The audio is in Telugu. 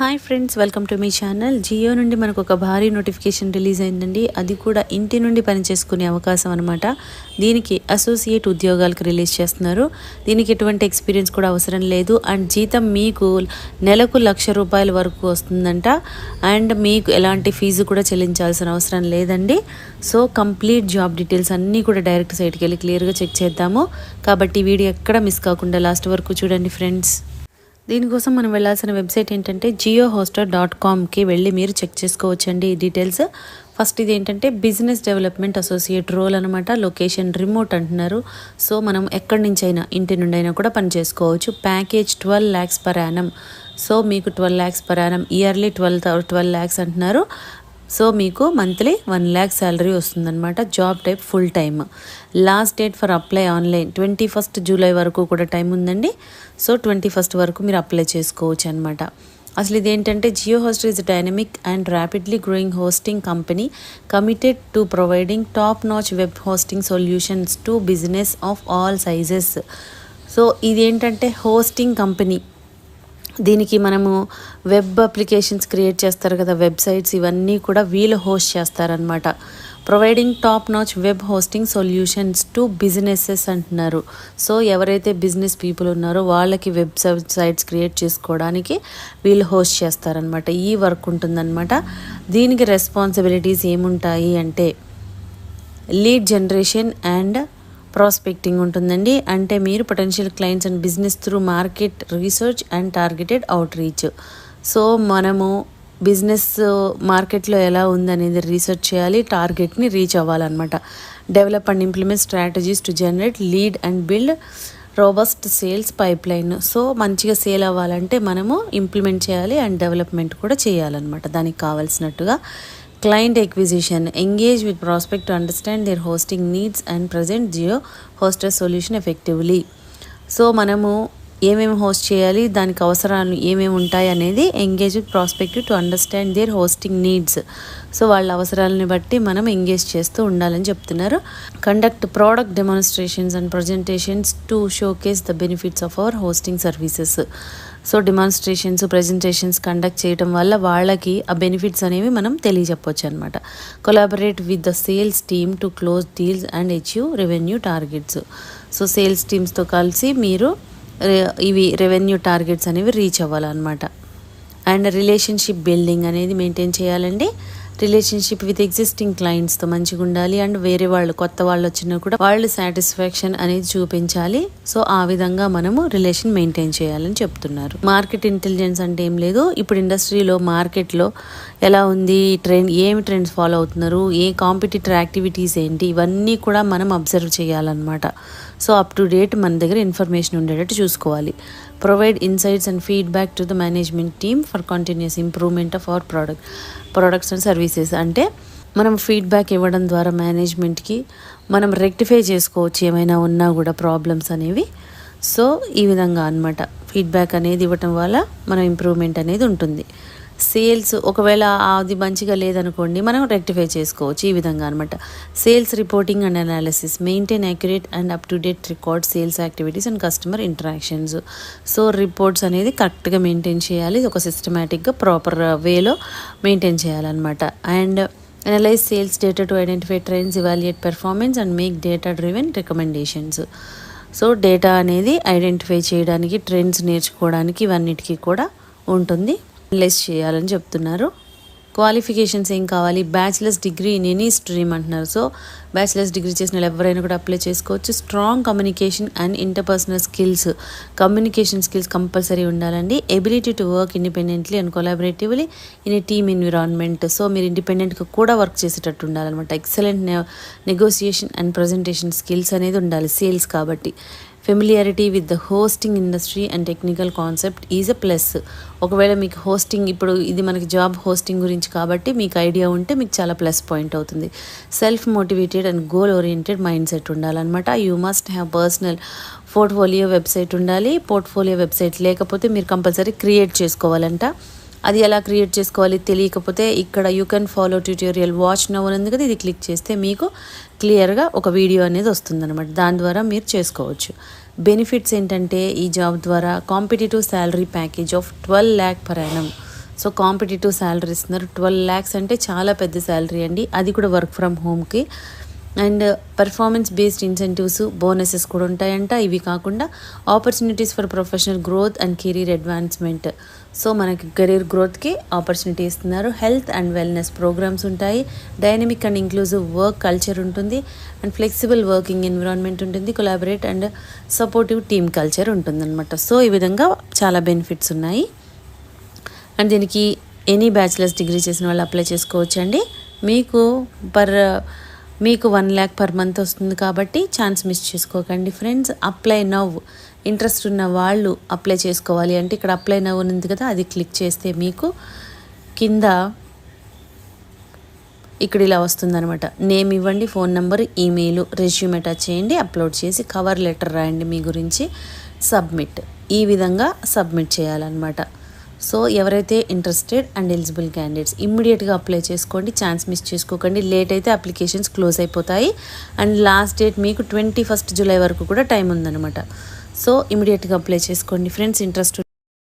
హాయ్ ఫ్రెండ్స్ వెల్కమ్ టు మీ ఛానల్ జియో నుండి మనకు ఒక భారీ నోటిఫికేషన్ రిలీజ్ అయిందండి. అది కూడా ఇంటి నుండి పనిచేసుకునే అవకాశం అనమాట దీనికి అసోసియేట్ ఉద్యోగాలకు రిలీజ్ చేస్తున్నారు. దీనికి ఎటువంటి ఎక్స్పీరియన్స్ కూడా అవసరం లేదు. అండ్ జీతం మీకు నెలకు లక్ష రూపాయల వరకు వస్తుందంట. అండ్ మీకు ఎలాంటి ఫీజు కూడా చెల్లించాల్సిన అవసరం లేదండి. సో కంప్లీట్ జాబ్ డీటెయిల్స్ అన్నీ కూడా డైరెక్ట్ సైట్కి వెళ్ళి క్లియర్గా చెక్ చేద్దాము. కాబట్టి వీడియో ఎక్కడ మిస్ కాకుండా లాస్ట్ వరకు చూడండి ఫ్రెండ్స్ దీనికోసం మనం వెళ్ళాల్సిన వెబ్సైట్ ఏంటంటే జియో హోస్టర్ డాట్ కామ్కి వెళ్ళి మీరు చెక్ చేసుకోవచ్చండి ఈ డీటెయిల్స్. ఫస్ట్ ఇది ఏంటంటే బిజినెస్ డెవలప్మెంట్ అసోసియేట్ రోల్ అనమాట లొకేషన్ రిమోట్ అంటున్నారు. సో మనం ఎక్కడి నుంచి అయినా ఇంటి నుండి అయినా కూడా పని చేసుకోవచ్చు. Package twelve lakhs per annum. So మీకు twelve lakhs per annum yearly twelve twelve lakhs అంటున్నారు. సో మీకు మంత్లీ వన్ ల్యాక్ శాలరీ వస్తుందన్నమాట job type full time last date for apply online twenty first July వరకు కూడా టైం ఉందండి. సో ట్వంటీ ఫస్ట్ వరకు మీరు అప్లై చేసుకోవచ్చు అనమాట అసలు ఇదేంటంటే Jio host is dynamic and rapidly growing hosting company committed to providing top notch web hosting solutions to business of all sizes so ఇదేంటంటే హోస్టింగ్ కంపెనీ దీనికి మనము వెబ్ అప్లికేషన్స్ క్రియేట్ చేస్తారు కదా వెబ్సైట్స్ ఇవన్నీ కూడా వీళ్ళు హోస్ట్ చేస్తారనమాట providing top notch web hosting solutions to businesses అంటున్నారు. సో ఎవరైతే బిజినెస్ పీపుల్ ఉన్నారో వాళ్ళకి వెబ్ సైట్స్ క్రియేట్ చేసుకోవడానికి వీళ్ళు హోస్ట్ చేస్తారనమాట ఈ వర్క్ ఉంటుందన్నమాట. దీనికి రెస్పాన్సిబిలిటీస్ ఏముంటాయి అంటే లీడ్ జనరేషన్ అండ్ ప్రాస్పెక్టింగ్ ఉంటుందండి. అంటే మీరు potential clients and business through market research and targeted outreach so మనము బిజినెస్ మార్కెట్లో uh, ఎలా ఉందనేది రీసెర్చ్ చేయాలి టార్గెట్ని రీచ్ అవ్వాలన్నమాట. Develop and implement strategies to generate lead and build robust sales pipeline so మంచిగా సేల్ అవ్వాలంటే మనము ఇంప్లిమెంట్ చేయాలి అండ్ డెవలప్మెంట్ కూడా చేయాలన్నమాట. దానికి కావాల్సినట్టుగా. Client acquisition engage with prospect to understand their hosting needs and present Jio hoster solution effectively so మనము ఏమేమి హోస్ట్ చేయాలి దానికి అవసరాలు ఏమేమి ఉంటాయి అనేది engage with prospect to understand their hosting needs so వాళ్ళ అవసరాలని బట్టి మనం ఎంగేజ్ చేస్తూ ఉండాలని చెప్తున్నారు. Conduct product demonstrations and presentations to showcase the benefits of our hosting services so demonstrations presentations conduct చేయడం వల్ల వాళ్ళకి ఆ బెనిఫిట్స్ అనేవి మనం తెలియజెప్పొచ్చు అనమాట collaborate with the sales team to close deals and achieve revenue targets so sales టీమ్స్తో కలిసి మీరు ఇవి రెవెన్యూ టార్గెట్స్ అనేవి రీచ్ అవ్వాలన్నమాట. అండ్ రిలేషన్షిప్ బిల్డింగ్ అనేది మెయింటైన్ చేయాలండి. రిలేషన్షిప్ విత్ ఎగ్జిస్టింగ్ క్లయింట్స్తో మంచిగా ఉండాలి అండ్ వేరే వాళ్ళు కొత్త వాళ్ళు వచ్చినా కూడా వాళ్ళు సాటిస్ఫాక్షన్ అనేది చూపించాలి. సో ఆ విధంగా మనము రిలేషన్ మెయింటైన్ చేయాలని చెప్తున్నారు. మార్కెట్ ఇంటెలిజెన్స్ అంటే ఏం లేదు. ఇప్పుడు ఇండస్ట్రీలో మార్కెట్లో ఎలా ఉంది ట్రెండ్ ఏమి ట్రెండ్స్ ఫాలో అవుతున్నారు ఏ కాంపిటేటివ్ యాక్టివిటీస్ ఏంటి ఇవన్నీ కూడా మనం అబ్జర్వ్ చేయాలన్నమాట. సో అప్ టు డేట్ మన దగ్గర ఇన్ఫర్మేషన్ ఉండేటట్టు చూసుకోవాలి. Provide insights and feedback to the management team for continuous improvement of our product products and services అంటే మనం ఫీడ్బ్యాక్ ఇవ్వడం ద్వారా మేనేజ్మెంట్కి మనం రెక్టిఫై చేసుకోవచ్చు ఏమైనా ఉన్నా కూడా ప్రాబ్లమ్స్ అనేవి. సో ఈ విధంగా అనమాట ఫీడ్బ్యాక్ అనేది ఇవ్వటం వల్ల మనం ఇంప్రూవ్మెంట్ అనేది ఉంటుంది. సేల్స్ ఒకవేళ అది మంచిగా లేదనుకోండి మనం రెక్టిఫై చేసుకోవచ్చు ఈ విధంగా అనమాట sales reporting and analysis maintain accurate and up to date record sales activities and customer interactions. So reports అనేది కరెక్ట్గా మెయింటైన్ చేయాలి. ఒక సిస్టమేటిక్గా ప్రాపర్ వేలో మెయింటైన్ చేయాలన్నమాట. And analyse sales data to identify trends evaluate performance and make data driven recommendations. So data అనేది ఐడెంటిఫై చేయడానికి ట్రెండ్స్ నేర్చుకోవడానికి ఇవన్నిటికీ కూడా ఉంటుంది. లెస్ చేయాలని చెప్తున్నారు. క్వాలిఫికేషన్స్ ఏం కావాలి? Bachelor's degree in any stream అంటున్నారు. సో బ్యాచిలర్స్ డిగ్రీ చేసిన వాళ్ళు ఎవరైనా కూడా అప్లై చేసుకోవచ్చు. Strong communication and interpersonal skills communication skills compulsory ఉండాలండి. Ability to work independently and collaboratively in a team environment so మీరు ఇండిపెండెంట్గా కూడా వర్క్ చేసేటట్టు ఉండాలన్నమాట. Excellent negotiation and presentation skills అనేది ఉండాలి. సేల్స్ కాబట్టి. Familiarity with the hosting industry and technical concept is a plus ఒకవేళ మీకు హోస్టింగ్ ఇప్పుడు ఇది మనకి జాబ్ హోస్టింగ్ గురించి కాబట్టి మీకు ఐడియా ఉంటే మీకు చాలా ప్లస్ పాయింట్ అవుతుంది. Self motivated and goal oriented mind set ఉండాలన్నమాట. You must have personal portfolio website ఉండాలి. పోర్ట్ఫోలియో వెబ్సైట్ లేకపోతే మీరు కంపల్సరీ క్రియేట్ చేసుకోవాలంట. అది ఎలా క్రియేట్ చేసుకోవాలి తెలియకపోతే ఇక్కడ you can follow tutorial watch now అని ఉంది కదా ఇది క్లిక్ చేస్తే మీకు క్లియర్గా ఒక వీడియో అనేది వస్తుందన్నమాట. దాని ద్వారా మీరు చేసుకోవచ్చు. బెనిఫిట్స్ ఏంటంటే ఈ జాబ్ ద్వారా competitive salary package of twelve lakh per annum so competitive salary ఇస్తున్నారు ట్వెల్వ్ ల్యాక్స్ అంటే చాలా పెద్ద శాలరీ అండి. అది కూడా work from హోమ్కి and performance based incentives bonuses కూడా ఉంటాయంట. ఇవి కాకుండా opportunities for professional growth and career advancement so మనకి కెరీర్ గ్రోత్కి ఆపర్చునిటీ ఇస్తున్నారు. హెల్త్ అండ్ వెల్నెస్ ప్రోగ్రామ్స్ ఉంటాయి. Dynamic and inclusive work culture ఉంటుంది. అండ్ ఫ్లెక్సిబుల్ వర్కింగ్ ఎన్విరాన్మెంట్ ఉంటుంది. Collaborate and supportive team culture ఉంటుందన్నమాట. సో ఈ విధంగా చాలా బెనిఫిట్స్ ఉన్నాయి. అండ్ దీనికి ఎనీ బ్యాచిలర్స్ డిగ్రీ చేసిన వాళ్ళు అప్లై చేసుకోవచ్చు అండి మీకు పర్ మీకు వన్ ల్యాక్ పర్ మంత్ వస్తుంది కాబట్టి ఛాన్స్ మిస్ చేసుకోకండి ఫ్రెండ్స్. అప్లై నవ్ ఇంట్రెస్ట్ ఉన్న వాళ్ళు అప్లై చేసుకోవాలి అంటే ఇక్కడ అప్లై నవ్ ఉంది కదా అది క్లిక్ చేస్తే మీకు కింద ఇక్కడ ఇలా వస్తుందనమాట నేమ్ ఇవ్వండి phone number email resume attach చేయండి అప్లోడ్ చేసి కవర్ లెటర్ రాయండి మీ గురించి సబ్మిట్. ఈ విధంగా సబ్మిట్ చేయాలన్నమాట. సో ఎవరైతే ఇంట్రెస్టెడ్ అండ్ ఎలిజిబుల్ క్యాండిడేట్స్ ఇమ్మీడియట్గా అప్లై చేసుకోండి ఛాన్స్ మిస్ చేసుకోకండి లేట్ అయితే అప్లికేషన్స్ క్లోజ్ అయిపోతాయి. అండ్ లాస్ట్ డేట్ మీకు ట్వంటీ ఫస్ట్ జూలై వరకు కూడా టైం ఉందన్నమాట. సో ఇమీడియట్గా అప్లై చేసుకోండి. Friends interest